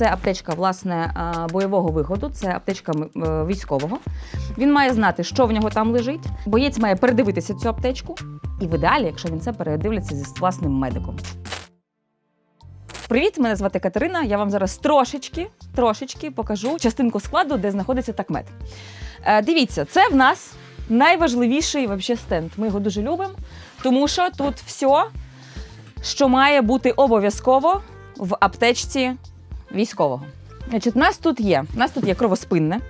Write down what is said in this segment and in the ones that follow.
це аптечка власне е, бойового виходу, це аптечка е, військового. Він має знати, що в нього там лежить. Боєць має передивитися цю аптечку, і в ідеалі, якщо він це передивляться зі власним медиком. Привіт, мене звати Катерина. Я вам зараз трошечки, трошечки покажу частинку складу, де знаходиться такмет. Е, дивіться, це в нас найважливіший вообще стенд. Ми його дуже любимо, тому що тут все, що має бути обов'язково в аптечці військового. Значить, в нас тут є, в нас тут є кровоспинне.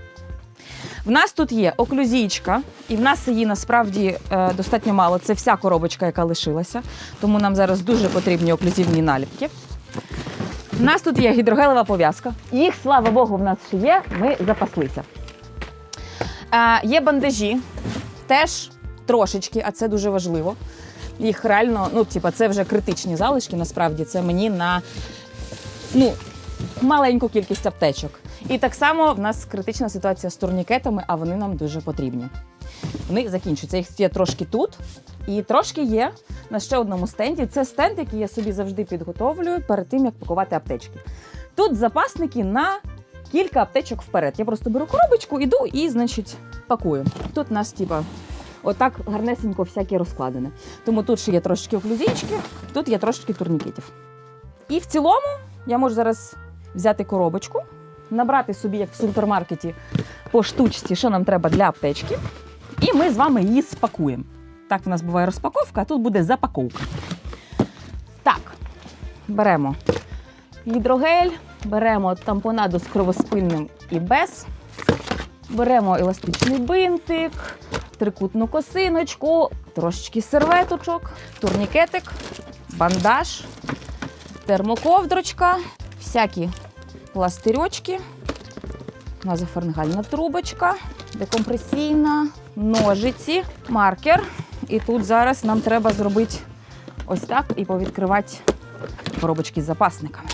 В нас тут є оклюзійчка, і в нас її насправді е, достатньо мало. Це вся коробочка, яка лишилася. Тому нам зараз дуже потрібні оклюзивні наліпки. У нас тут є гідрогелева пов'язка. Їх, слава Богу, в нас ще є. Ми запаслися. Е, є бандажі, теж трошечки, а це дуже важливо. Їх реально, ну, типа, це вже критичні залишки, насправді це мені на ну, маленьку кількість аптечок. І так само в нас критична ситуація з турнікетами, а вони нам дуже потрібні. Вони закінчуються. Їх є трошки тут, і трошки є на ще одному стенді. Це стенд, який я собі завжди підготовлюю перед тим, як пакувати аптечки. Тут запасники на кілька аптечок вперед. Я просто беру коробочку, іду і, значить, пакую. Тут у нас, типа, отак гарнесенько всяке розкладене. Тому тут ще є трошечки оклюзійчики, тут є трошечки турнікетів. І в цілому я можу зараз взяти коробочку, набрати собі, як в супермаркеті, по штучці, що нам треба для аптечки, і ми з вами її спакуємо. Так в нас буває розпаковка, а тут буде запаковка. Так, беремо гідрогель, беремо тампонаду з кровоспинним і без. Беремо еластичний бинтик, трикутну косиночку, трошечки серветочок, турнікетик, бандаж, термоковдрочка, всякі пластирьочки, назофарнгальна трубочка, декомпресійна, ножиці, маркер. І тут зараз нам треба зробити ось так і повідкривати коробочки з запасниками.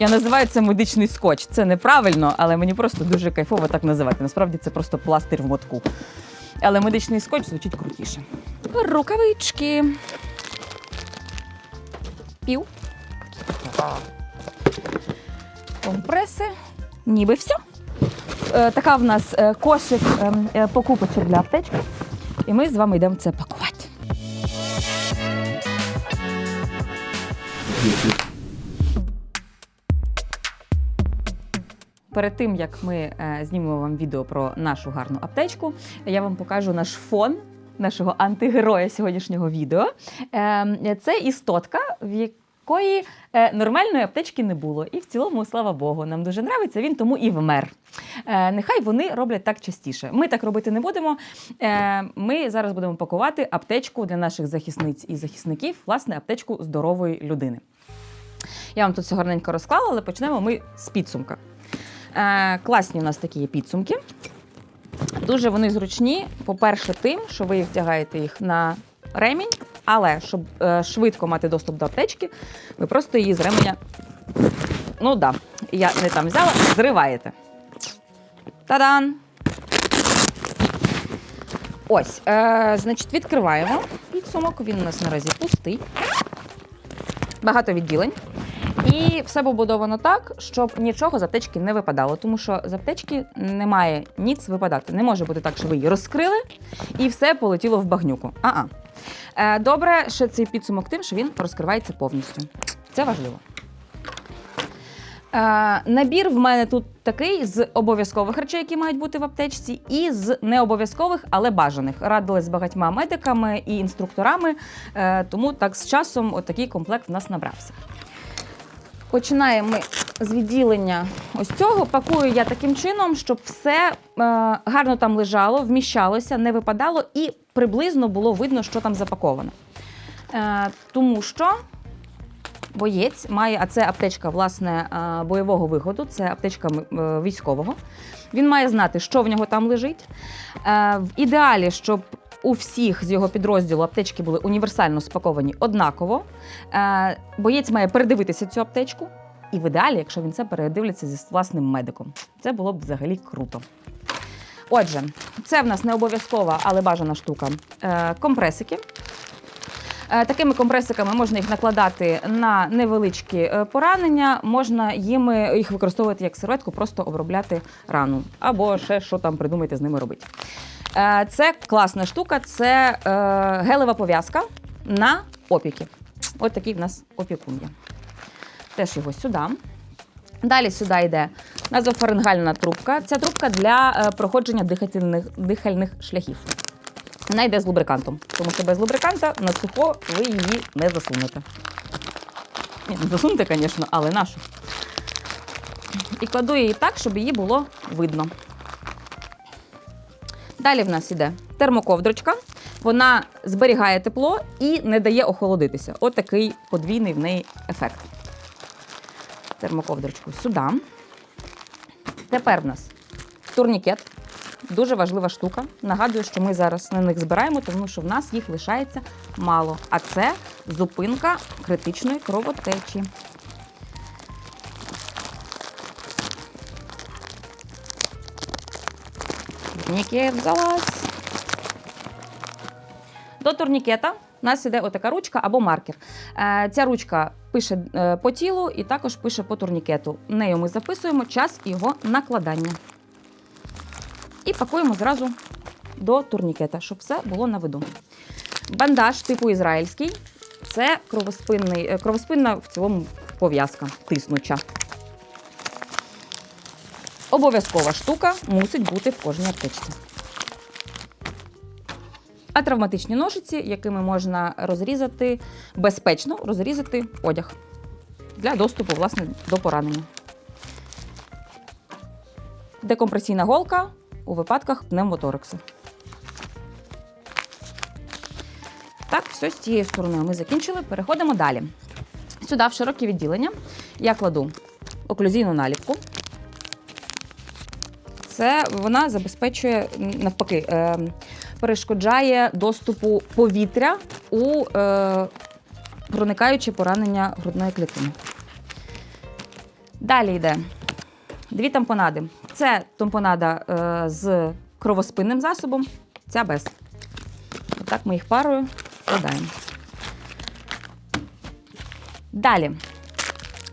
Я називаю це медичний скотч. Це неправильно, але мені просто дуже кайфово так називати. Насправді це просто пластир в мотку. Але медичний скотч звучить крутіше. Рукавички. Пів. Компреси. Ніби все. Е, така в нас е, кошик ем, е, покупочок для аптечки. І ми з вами йдемо це пакувати. Перед тим як ми знімемо вам відео про нашу гарну аптечку, я вам покажу наш фон нашого антигероя сьогоднішнього відео. Е, це істотка, в якої е, нормальної аптечки не було. І в цілому, слава Богу, нам дуже нравиться. Він тому і вмер. Е, нехай вони роблять так частіше. Ми так робити не будемо. Е, ми зараз будемо пакувати аптечку для наших захисниць і захисників, власне, аптечку здорової людини. Я вам тут все гарненько розклала, але почнемо ми з підсумка. Е, класні у нас такі є підсумки. Дуже вони зручні. По-перше, тим, що ви втягаєте їх на ремінь, але щоб е, швидко мати доступ до аптечки, ви просто її з ременя. Ну да, я не там взяла, зриваєте. Та-дан! Ось, е, значить, відкриваємо підсумок. Він у нас наразі пустий. Багато відділень. І все побудовано так, щоб нічого з аптечки не випадало, тому що з аптечки не має ніц випадати. Не може бути так, що ви її розкрили і все полетіло в багнюку. А-а. Е, добре, ще цей підсумок тим, що він розкривається повністю. Це важливо. Е, набір в мене тут такий з обов'язкових речей, які мають бути в аптечці, і з необов'язкових, але бажаних. Радили з багатьма медиками і інструкторами, е, тому так з часом отакий комплект в нас набрався. Починаємо ми з відділення ось цього. Пакую я таким чином, щоб все е, гарно там лежало, вміщалося, не випадало і приблизно було видно, що там запаковано. Е, тому що боєць має, а це аптечка власне е, бойового виходу, це аптечка військового. Він має знати, що в нього там лежить. В ідеалі, щоб у всіх з його підрозділу аптечки були універсально спаковані однаково. Е, боєць має передивитися цю аптечку. І в ідеалі, якщо він це передивляться зі власним медиком, це було б взагалі круто. Отже, це в нас не обов'язкова, але бажана штука. Е, компресики. Е, Такими компресиками можна їх накладати на невеличкі поранення, можна їми їх використовувати як серветку, просто обробляти рану. Або ще що там придумаєте з ними робити. Е, Це класна штука, це е, гелева пов'язка на опіки. От такий в нас опікун є. Теж його сюди. Далі сюди йде назофарингальна трубка. Ця трубка для е, проходження дихательних, дихальних шляхів. Вона йде з лубрикантом, тому що без лубриканта на сухо ви її не засунете. Ні, не засунете, звісно, але нашу. І кладу її так, щоб її було видно. Далі в нас іде термоковдрочка. Вона зберігає тепло і не дає охолодитися. От такий подвійний в неї ефект. Термоковдрочку сюди. Тепер в нас турнікет. Дуже важлива штука. Нагадую, що ми зараз на них збираємо, тому що в нас їх лишається мало. А це зупинка критичної кровотечі. Турнікет залазь. До турнікета у нас іде отака ручка або маркер. Е, Ця ручка пише е, по тілу і також пише по турнікету. Нею ми записуємо час його накладання. І пакуємо зразу до турнікета, щоб все було на виду. Бандаж типу ізраїльський це кровоспинний, е, кровоспинна в цілому пов'язка, тиснуча. Обов'язкова штука мусить бути в кожній аптечці. А травматичні ножиці, якими можна розрізати безпечно розрізати одяг для доступу власне, до поранення. Декомпресійна голка у випадках пневмотораксу. Так, все з цією стороною ми закінчили. Переходимо далі. Сюди, в широке відділення, я кладу оклюзійну наліпку. Це вона забезпечує навпаки, е, перешкоджає доступу повітря у е, проникаюче поранення грудної клітини. Далі йде дві тампонади. Це тампонада е, з кровоспинним засобом, ця без. Отак ми їх парою складаємо. Далі.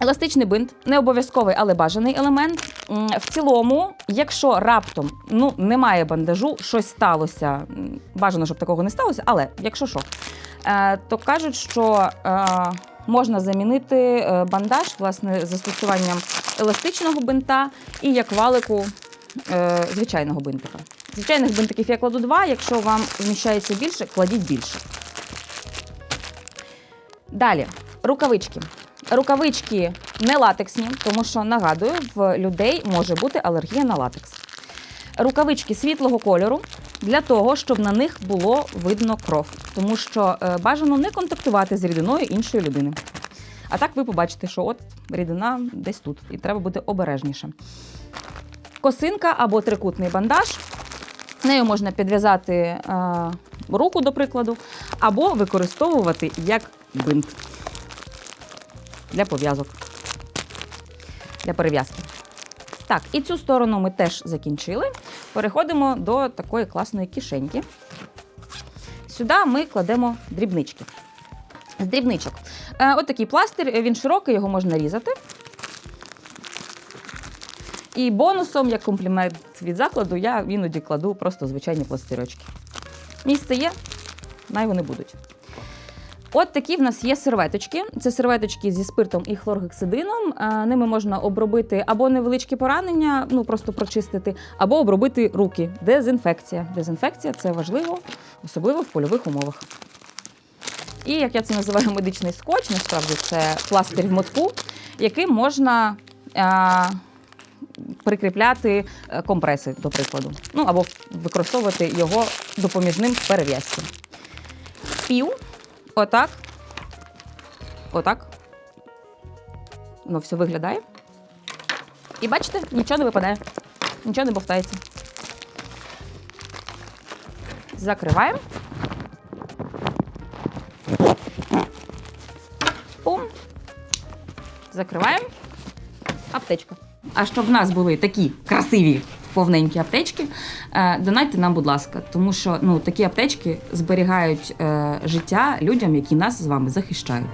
Еластичний бинт не обов'язковий, але бажаний елемент. В цілому, якщо раптом ну, немає бандажу, щось сталося, бажано, щоб такого не сталося, але якщо що, е, то кажуть, що е, можна замінити е, бандаж власне, застосуванням еластичного бинта і як валику звичайного бинтика. Звичайних бинтиків я кладу два, якщо вам вміщається більше, кладіть більше. Далі, рукавички. Рукавички не латексні, тому що нагадую, в людей може бути алергія на латекс. Рукавички світлого кольору для того, щоб на них було видно кров, тому що е, бажано не контактувати з рідиною іншої людини. А так ви побачите, що от рідина десь тут, і треба бути обережніше. Косинка або трикутний бандаж. Нею можна підв'язати е, руку, до прикладу, або використовувати як бинт для пов'язок, для перев'язки. Так, і цю сторону ми теж закінчили. Переходимо до такої класної кишеньки. Сюди ми кладемо дрібнички. З дрібничок. Е, от такий пластир, він широкий, його можна різати. І бонусом, як комплімент від закладу, я іноді кладу просто звичайні пластирочки. Місце є, най вони будуть. От такі в нас є серветочки. Це серветочки зі спиртом і хлоргексидином. Е, Ними можна обробити або невеличкі поранення, ну просто прочистити, або обробити руки. Дезінфекція. Дезінфекція це важливо, особливо в польових умовах. І як я це називаю медичний скотч, насправді це пластир в мотку, яким можна е, прикріпляти е, компреси, до прикладу. Ну або використовувати його допоміжним в перев'язці. Пів, отак. Отак. Воно все виглядає. І бачите, нічого не випадає, нічого не бовтається. Закриваємо. Пум. Закриваємо. Аптечка. А щоб в нас були такі красиві повненькі аптечки. Е, Донайте нам, будь ласка, тому що ну такі аптечки зберігають е, життя людям, які нас з вами захищають.